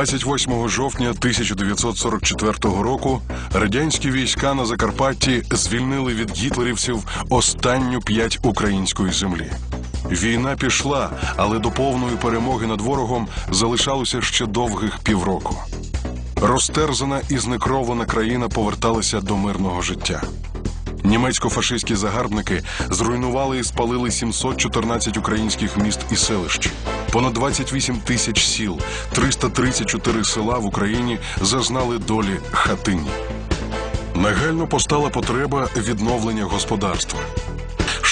28 жовтня 1944 року радянські війська на Закарпатті звільнили від гітлерівців останню п'ять української землі. Війна пішла, але до повної перемоги над ворогом залишалося ще довгих півроку. Розтерзана і знекровлена країна поверталася до мирного життя. Німецько-фашистські загарбники зруйнували і спалили 714 українських міст і селищ. Понад 28 тисяч сіл, 334 села в Україні зазнали долі хатині. Нагально постала потреба відновлення господарства.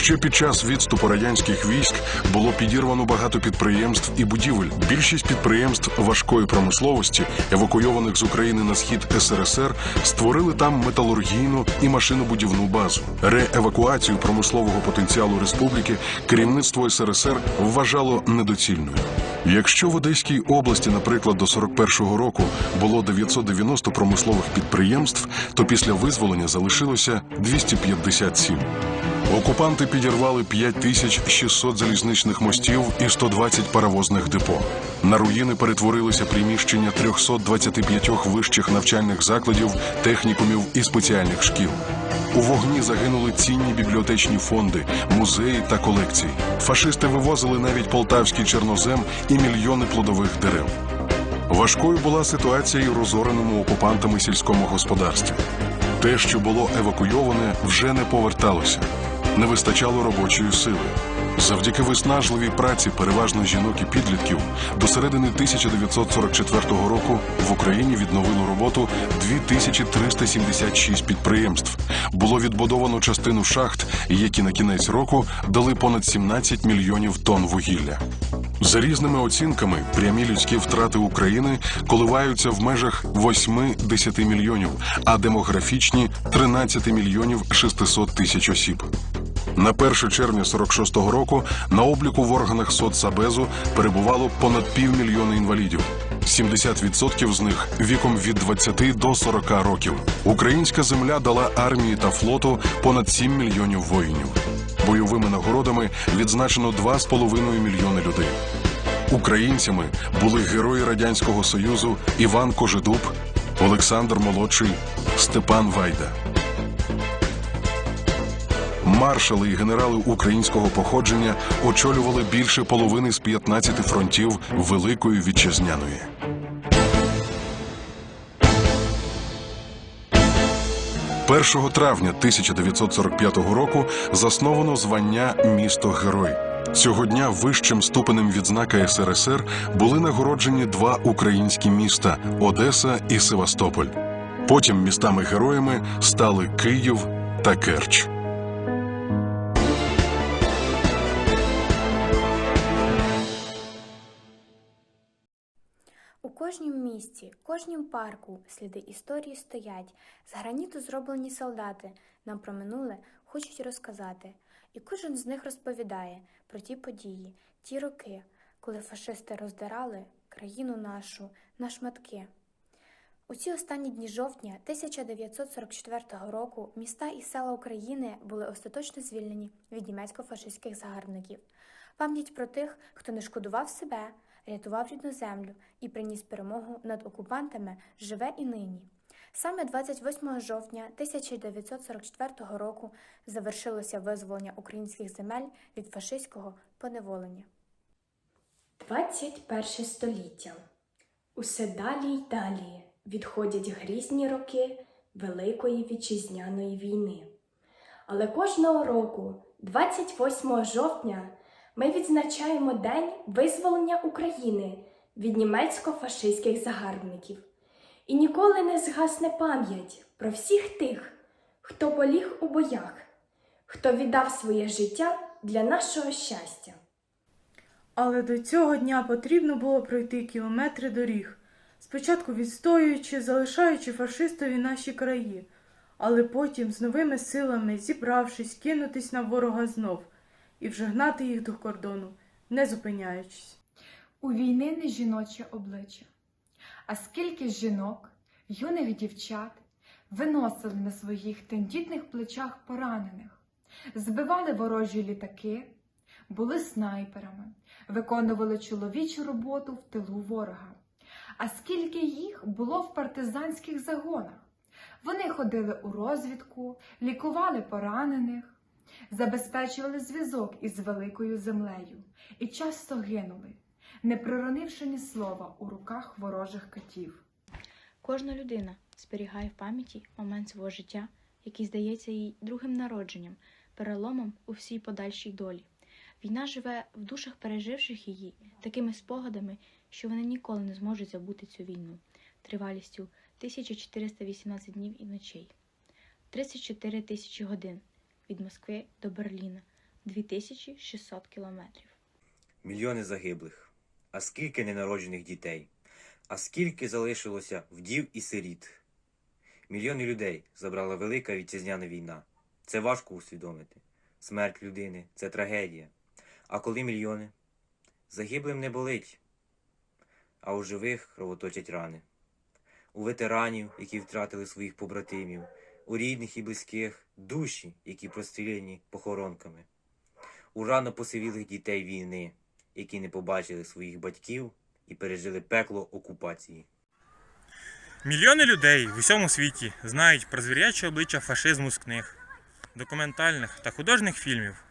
Ще під час відступу радянських військ було підірвано багато підприємств і будівель. Більшість підприємств важкої промисловості, евакуйованих з України на схід СРСР, створили там металургійну і машинобудівну базу. Реевакуацію промислового потенціалу республіки керівництво СРСР вважало недоцільною. Якщо в Одеській області, наприклад, до 41-го року було 990 промислових підприємств, то після визволення залишилося 257. Окупанти підірвали 5600 залізничних мостів і 120 паровозних депо. На руїни перетворилися приміщення 325 вищих навчальних закладів, технікумів і спеціальних шкіл. У вогні загинули цінні бібліотечні фонди, музеї та колекції. Фашисти вивозили навіть полтавський чорнозем і мільйони плодових дерев. Важкою була ситуація і розореному окупантами сільському господарстві. Те, що було евакуйоване, вже не поверталося. Не вистачало робочої сили. Завдяки виснажливій праці переважно жінок і підлітків до середини 1944 року в Україні відновило роботу 2376 підприємств. Було відбудовано частину шахт, які на кінець року дали понад 17 мільйонів тонн вугілля. За різними оцінками, прямі людські втрати України коливаються в межах 8-10 мільйонів, а демографічні 13 мільйонів 600 тисяч осіб. На 1 червня 46-го року на обліку в органах соцсабезу перебувало понад півмільйона інвалідів. 70% з них віком від 20 до 40 років. Українська земля дала армії та флоту понад 7 мільйонів воїнів. Бойовими нагородами відзначено 2,5 мільйони людей. Українцями були герої Радянського Союзу Іван Кожедуб, Олександр Молодший, Степан Вайда. Маршали і генерали українського походження очолювали більше половини з 15 фронтів Великої вітчизняної. Першого травня 1945 року засновано звання Місто Герой. Цього дня вищим ступенем відзнака СРСР були нагороджені два українські міста Одеса і Севастополь. Потім містами-героями стали Київ та Керч. Кожнім місті, кожнім парку сліди історії стоять. З граніту зроблені солдати нам про минуле хочуть розказати. І кожен з них розповідає про ті події, ті роки, коли фашисти роздирали країну нашу на шматки. У ці останні дні жовтня 1944 року міста і села України були остаточно звільнені від німецько-фашистських загарбників. Пам'ять про тих, хто не шкодував себе, рятував рідну землю і приніс перемогу над окупантами, живе і нині. Саме 28 жовтня 1944 року завершилося визволення українських земель від фашистського поневолення. 21 століття. Усе далі й далі відходять грізні роки Великої вітчизняної війни. Але кожного року, 28 жовтня, ми відзначаємо День визволення України від німецько-фашистських загарбників. І ніколи не згасне пам'ять про всіх тих, хто поліг у боях, хто віддав своє життя для нашого щастя. Але до цього дня потрібно було пройти кілометри доріг, спочатку відстоюючи, залишаючи фашистові наші краї, але потім з новими силами, зібравшись, кинутись на ворога знов і вже гнати їх до кордону, не зупиняючись. У війни не жіноче обличчя. А скільки жінок, юних дівчат виносили на своїх тендітних плечах поранених, збивали ворожі літаки, були снайперами, виконували чоловічу роботу в тилу ворога. А скільки їх було в партизанських загонах? Вони ходили у розвідку, лікували поранених, забезпечували зв'язок із великою землею і часто гинули, не проронивши ні слова у руках ворожих катів. Кожна людина зберігає в пам'яті момент свого життя, який здається їй другим народженням, переломом у всій подальшій долі. Війна живе в душах переживших її такими спогадами, що вони ніколи не зможуть забути цю війну, тривалістю 1418 днів і ночей, 34 тисячі годин від Москви до Берліна, 2600 кілометрів. Мільйони загиблих. А скільки ненароджених дітей? А скільки залишилося вдів і сиріт? Мільйони людей забрала велика вітчизняна війна. Це важко усвідомити. Смерть людини це трагедія. А коли мільйони? Загиблим не болить, а у живих кровоточать рани. У ветеранів, які втратили своїх побратимів, у рідних і близьких, душі, які простріляні похоронками, у рано посивілих дітей війни, які не побачили своїх батьків і пережили пекло окупації. Мільйони людей в усьому світі знають про звіряче обличчя фашизму з книг, документальних та художніх фільмів.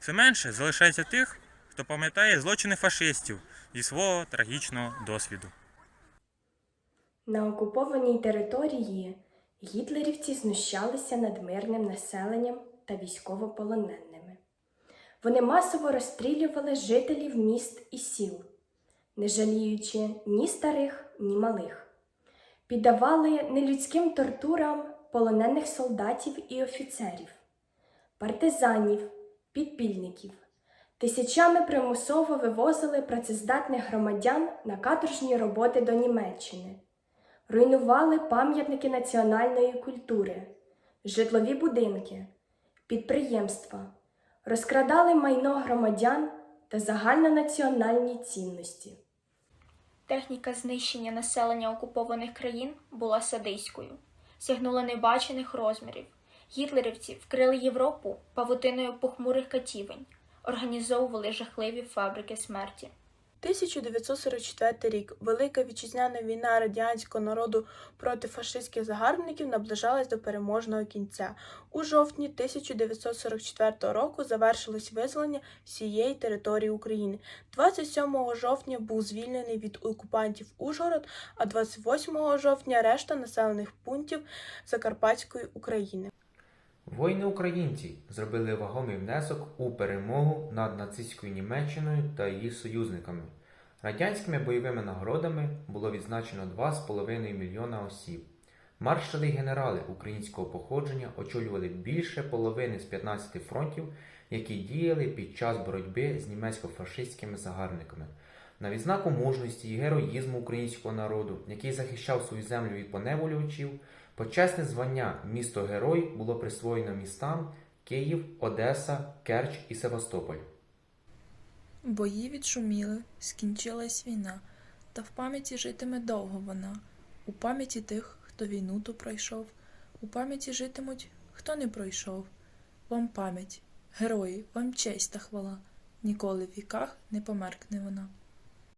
Все менше залишається тих, хто пам'ятає злочини фашистів зі свого трагічного досвіду. На окупованій території гітлерівці знущалися над мирним населенням та військовополоненими. Вони масово розстрілювали жителів міст і сіл, не жаліючи ні старих, ні малих. Піддавали нелюдським тортурам полонених солдатів і офіцерів, партизанів, підпільників. Тисячами примусово вивозили працездатних громадян на каторжні роботи до Німеччини руйнували пам'ятники національної культури, житлові будинки, підприємства, розкрадали майно громадян та загальнонаціональні цінності. Техніка знищення населення окупованих країн була садиською, сягнула небачених розмірів. Гітлерівці вкрили Європу павутиною похмурих катівень, організовували жахливі фабрики смерті. 1944 рік Велика вітчизняна війна радянського народу проти фашистських загарбників наближалась до переможного кінця. У жовтні 1944 року завершилось визволення всієї території України. 27 жовтня був звільнений від окупантів Ужгород, а 28 жовтня решта населених пунктів Закарпатської України. Воїни українці зробили вагомий внесок у перемогу над нацистською Німеччиною та її союзниками. Радянськими бойовими нагородами було відзначено 2,5 мільйона осіб. Маршали й генерали українського походження очолювали більше половини з 15 фронтів, які діяли під час боротьби з німецько-фашистськими загарбниками. На відзнаку мужності і героїзму українського народу, який захищав свою землю від поневолювачів, Почесне звання місто Герой було присвоєно містам Київ, Одеса, Керч і Севастополь. Бої відшуміли, скінчилась війна, та в пам'яті житиме довго вона, у пам'яті тих, хто війну ту пройшов, у пам'яті житимуть, хто не пройшов. Вам пам'ять, герої, вам честь та хвала, ніколи в віках не померкне вона.